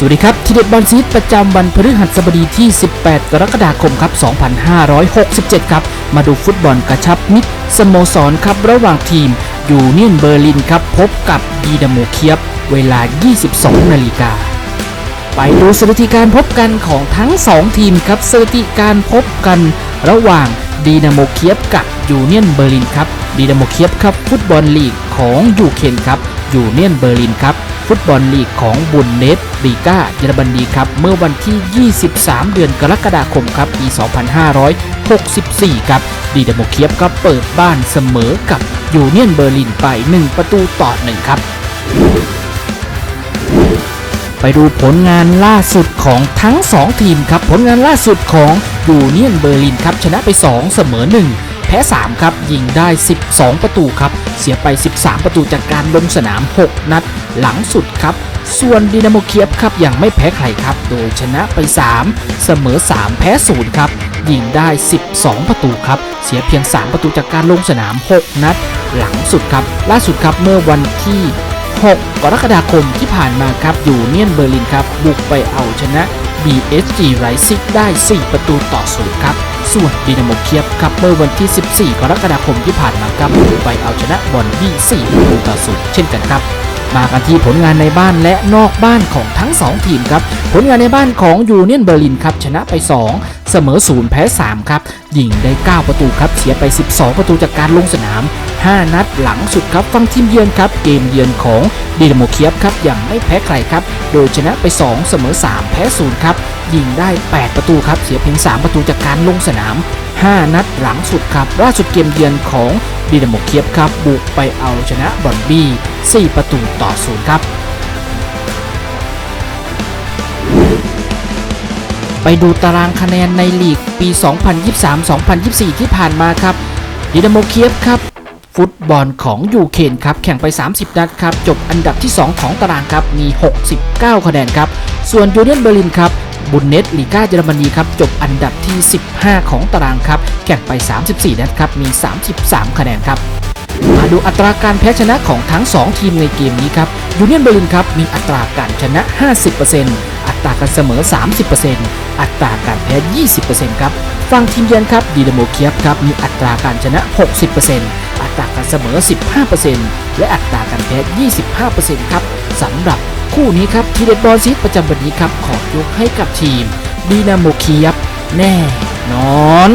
สวัสดีครับ ทีเด็ดบอลซีดประจำวันพฤหัสบดีที่ 18 กรกฎาคมครับ 2567 ครับ มาดูฟุตบอลกระชับมิตรสโมสรครับ ระหว่างทีม ยูเนียนเบอร์ลินครับ พบกับดีนาโมเคียบ เวลา 22 นาฬิกา ไปดูสถิติการพบกันของทั้ง 2 ทีมครับสถิติการพบกันระหว่างดีนาโมเคียบกับยูเนียนเบอร์ลินครับดีนาโมเคียบครับฟุตบอลลีกของยูเคนครับยูเนียนเบอร์ลินครับ ฟุตบอลลีกของบุนเนสลีกาเยอรมนีครับ เมื่อวันที่ 23 เดือนกรกฎาคมครับ ปี 2564 ครับ ดีนาโมเคียบก็เปิดบ้านเสมอกับยูเนียนเบอร์ลินไป 1 ประตูต่อ 1 ครับไปดูผลงานล่าสุดของทั้ง 2 ทีมครับ ผลงานล่าสุดของยูเนียนเบอร์ลินครับ ชนะไป 2 เสมอ 1 แพ้ 3 ครับ ยิงได้ 12 ประตูครับ เสียไป 13 ประตูจากการลงสนาม 6 นัดหลังสุดครับ ส่วนดินาโมเคียบครับยังไม่แพ้ใครครับ โดยชนะไป 3 เสมอ 3 แพ้ 0 ครับ ยิงได้ 12 ประตูครับ เสียเพียง 3 ประตูจากการลงสนาม 6 นัดหลังสุดครับ ล่าสุดครับเมื่อวันที่ 6 กรกฎาคมที่ผ่านมาครับ อยู่เนียนเบอร์ลินครับ บุกไปเอาชนะ BSG ไรซิกได้ 4 ประตูต่อศูนย์ครับ ส่วนดินาโมเคียบครับเมื่อวันที่ 14 กรกฎาคมที่ผ่านมาครับไปเอาชนะบอลบี้4ประตูต่อศูนย์เช่นกันครับ มากันที่ผลงานในบ้านและนอกบ้านของทั้ง 2 ทีมครับ ผลงานในบ้านของยูเนียนเบอร์ลินครับชนะไป 2 เสมอ 0 แพ้ 3 ครับ ยิงได้ 9 ประตูครับเสียไป 12 ประตูจากการลงสนาม 5 นัดหลังสุดครับฟังทีมเยือนครับ เกมเยือนของดีนาโมเคียบครับยังไม่แพ้ใครครับ โดยชนะไป 2 เสมอ 3 แพ้ 0 ครับ ยิงได้ 8 ประตูครับเสียเพียง 3 ประตูจากการลงสนาม 5 นัดหลังสุดครับล่าสุดเกมเยือนของ ดีนาโมเคียบครับบุกไปเอาชนะบอลบี้ 4 ประตูต่อ0ครับ ไปดูตารางคะแนนในลีกปี 2023-2024 ที่ผ่านมาครับ ดินาโมเคียบครับ ฟุตบอลของยูเคนครับ แข่งไป 30 นัดครับ จบอันดับที่ 2 ของตารางครับ มี 69 คะแนนครับ ส่วนยูเนียนเบอร์ลินครับ บุนเนสลีกาเยอรมนีครับจบอันดับที่ 15 ของตารางครับแข่งไป 34 นัดครับมี 33 คะแนนครับมาดูอัตราการแพ้ชนะของทั้ง 2 ทีมในเกมนี้ครับยูเนียนเบอร์ลินครับมีอัตราการชนะ 50%อัตราการเสมอ 30%อัตราการแพ้ 20%ครับฝั่งทีมเยือนครับดีนาโมเคียบครับมีอัตราการชนะ 60%อัตราการเสมอ 15%และอัตราการแพ้ 25%ครับสำหรับ คู่นี้ครับทีเด็ดบอลซีดประจำวันนี้ครับขอยกให้กับทีมดีนาโมคียบแน่นอน